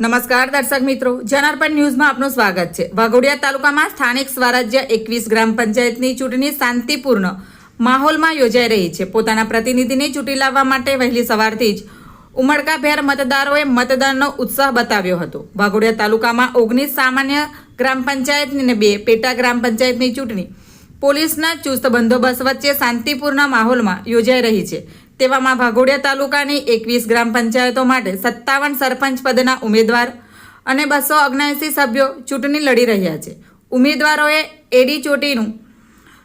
નમસ્કાર દર્શક મિત્રો, જનાર્પણ ન્યૂઝમાં આપનું સ્વાગત છે. વાઘોડિયા તાલુકામાં સ્થાનિક સ્વરાજ્ય એકવીસ ગ્રામ પંચાયતની ચૂંટણી શાંતિપૂર્ણ માહોલમાં યોજાઈ રહી છે. પોતાના પ્રતિનિધિને ચૂંટી લાવવા માટે વહેલી સવારથી જ ઉમળકાભેર મતદારોએ મતદાનનો ઉત્સાહ બતાવ્યો હતો. વાઘોડિયા તાલુકામાં ઓગણીસ સામાન્ય ગ્રામ પંચાયતની અને બે, પેટા ગ્રામ પંચાયતની ચૂંટણી પોલીસના ચુસ્ત બંદોબસ્ત વચ્ચે શાંતિપૂર્ણ માહોલમાં યોજાઈ રહી છે. તેવામાં ભાગોડિયા તાલુકાની એકવીસ ગ્રામ પંચાયતો માટે સત્તાવન સરપંચ પદના ઉમેદવાર અને બસો ઓગણએંસી સભ્યો ચૂંટણી લડી રહ્યા છે. ઉમેદવારોએ એડી ચોટીનું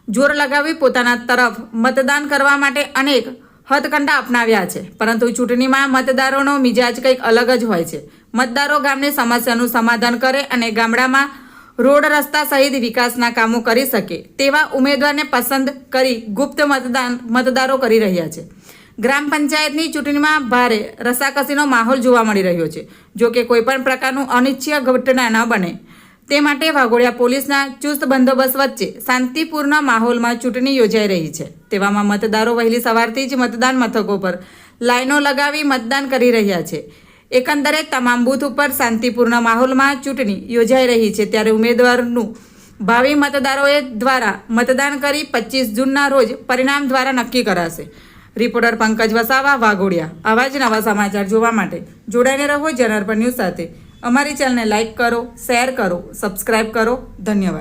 જોર લગાવી પોતાના તરફ મતદાન કરવા માટે અનેક હથકંડા અપનાવ્યા છે. પરંતુ ચૂંટણીમાં મતદારોનો મિજાજ કંઈક અલગ જ હોય છે. મતદારો ગામની સમસ્યાનું સમાધાન કરે અને ગામડામાં રોડ રસ્તા સહિત વિકાસના કામો કરી શકે તેવા ઉમેદવારને પસંદ કરી ગુપ્ત મતદાન મતદારો કરી રહ્યા છે. ગ્રામ પંચાયતની ચૂંટણીમાં ભારે રસાકસીનો માહોલ જોવા મળી રહ્યો છે. જો કે કોઈપણ પ્રકારનું અનિચ્છીય ઘટના ન બને. તે માટે વાઘોડિયા પોલીસના ચુસ્ત બંદોબસ્ત વચ્ચે શાંતિપૂર્ણ માહોલમાં ચૂંટણી યોજાઈ રહી છે. તેવામાં મતદારો વહેલી સવારથી જ મતદાન મથકો પર લાઈનો લગાવી મતદાન કરી રહ્યા છે. એકંદરે તમામ બૂથ ઉપર શાંતિપૂર્ણ માહોલમાં ચૂંટણી યોજાઈ રહી છે ત્યારે ઉમેદવારનું ભાવિ મતદારોએ દ્વારા મતદાન કરી પચીસ જૂનના રોજ પરિણામ દ્વારા નક્કી કરાશે. રિપોર્ટર પંકજ વસાવા, વાઘોડિયા. આવા જ નવા સમાચાર જોવા માટે જોડાઈને રહો જનાર્પણ ન્યૂઝ સાથે. અમારી ચેનલને લાઇક કરો, શેર કરો, સબસ્ક્રાઇબ કરો. ધન્યવાદ.